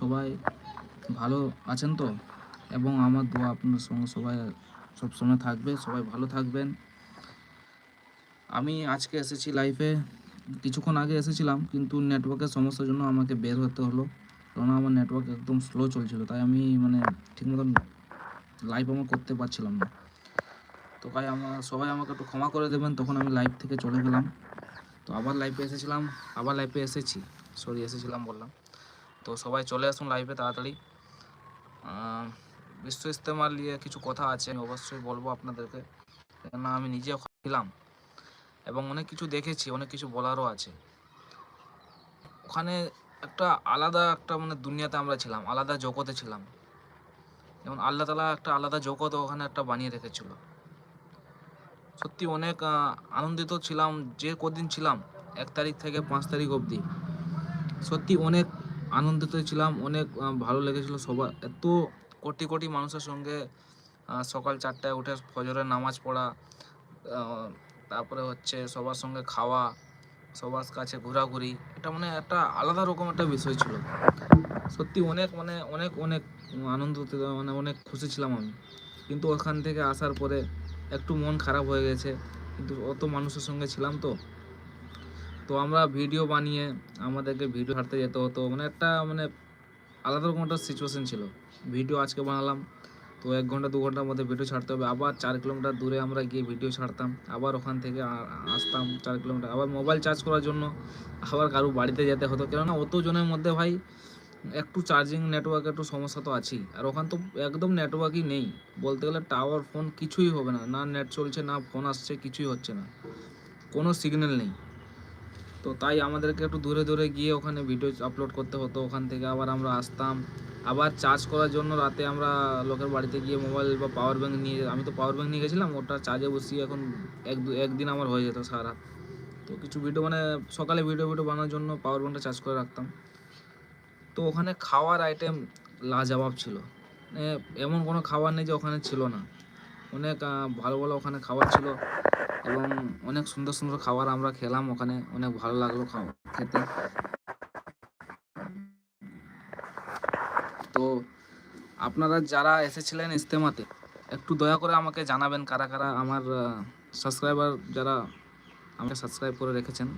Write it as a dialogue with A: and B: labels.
A: সবাই ভালো আছেন তো? এবং আমার দোয়া আপনার সঙ্গে সবাই সবসময় থাকবে, সবাই ভালো থাকবেন। আমি আজকে এসেছি লাইফে কিছুক্ষণ আগে এসেছিলাম, কিন্তু নেটওয়ার্কের সমস্যার জন্য আমাকে বের হতে হলো। কারণ আমার নেটওয়ার্ক একদম স্লো চলছিল, তাই আমি মানে ঠিক মতন লাইভ আমার করতে পারছিলাম না। তো তাই আমার সবাই আমাকে একটু ক্ষমা করে দেবেন, তখন আমি লাইভ থেকে চলে গেলাম। তো আবার লাইভে এসেছিলাম, আবার লাইভে এসেছি। সরি এসেছিলাম বললাম। তো সবাই চলে আসুন লাইভে তাড়াতাড়ি। বিশ্ব ইস্তেমার নিয়ে কিছু কথা আছে, আমি অবশ্যই বলব আপনাদেরকে। কেননা আমি নিজে ছিলাম এবং অনেক কিছু দেখেছি, অনেক কিছু বলারও আছে। ওখানে একটা আলাদা একটা মানে দুনিয়াতে আমরা ছিলাম, আলাদা জগতে ছিলাম। যেমন আল্লাহ তালা একটা আলাদা জগৎ ওখানে একটা বানিয়ে রেখেছিল। সত্যি অনেক আনন্দিত ছিলাম, যে কদিন ছিলাম, এক তারিখ থেকে পাঁচ তারিখ অবধি। সত্যি অনেক আনন্দিত ছিলাম, অনেক ভালো লেগেছিলো সবার। এত কোটি কোটি মানুষের সঙ্গে সকাল চারটায় উঠে ফজরের নামাজ পড়া তারপরে হচ্ছে সবার সঙ্গে খাওয়া, সবার কাছে ঘোরাঘুরি। এটা মানে একটা আলাদা রকম একটা বিষয় ছিল। সত্যি অনেক মানে অনেক অনেক আনন্দ মানে অনেক খুশি ছিলাম আমি। কিন্তু ওখান থেকে আসার পরে একটু মন খারাপ হয়ে গেছে। কিন্তু অত মানুষের সঙ্গে ছিলাম তো। তো আমরা ভিডিও বানিয়ে আমাদেরকে ভিডিও ছাড়তে যেতে হতো। মানে একটা মানে আলাদা রকম একটা সিচুয়েশন ছিল। ভিডিও আজকে বানালাম, তো এক ঘণ্টা, দু ঘণ্টার মধ্যে ভিডিও ছাড়তে হবে। আবার চার কিলোমিটার দূরে আমরা গিয়ে ভিডিও ছাড়তাম। আবার ওখান থেকে আসতাম চার কিলোমিটার আবার মোবাইল চার্জ করার জন্য আবার কারও বাড়িতে যেতে হতো। কেননা অত জনের মধ্যে ভাই একটু চার্জিং নেটওয়ার্ক একটু সমস্যা তো আছেই। আর ওখান তো একদম নেটওয়ার্কই নেই। বলতে গেলে টাওয়ার ফোন কিছুই হবে না। না নেট চলছে, না ফোন আসছে, কিছুই হচ্ছে না। কোনো সিগন্যাল নেই। তো তাই আমাদেরকে একটু দূরে দূরে গিয়ে ওখানে ভিডিও আপলোড করতে হতো। ওখান থেকে আবার আমরা আসতাম। আবার চার্জ করার জন্য রাতে আমরা লোকের বাড়িতে গিয়ে মোবাইল বা পাওয়ার ব্যাংক নিয়ে আমি তো পাওয়ার ব্যাংক নিয়ে গেছিলাম, ওটা চার্জে বসিয়ে এখন এক দু, একদিন আমার হয়ে যেত সারা। তো কিছু ভিডিও মানে সকালে ভিডিও ভিডিও বানানোর জন্য পাওয়ার ব্যাঙ্কটা চার্জ করে রাখতাম। তো ওখানে খাওয়ার আইটেম লাজবাব ছিল। মানে এমন কোনো খাবার নেই যে ওখানে ছিল না। অনেক ভালো ভালো ওখানে খাবার ছিল এবং অনেক সুন্দর সুন্দর খাবার আমরা খেলাম ওখানে। অনেক ভালো লাগল খেতে। তো আপনারা যারা এসেছিলেন ইস্তেমাতে একটু দয়া করে আমাকে জানাবেন কারা কারা আমার সাবস্ক্রাইবার যারা আমাকে সাবস্ক্রাইব করে রেখেছেন।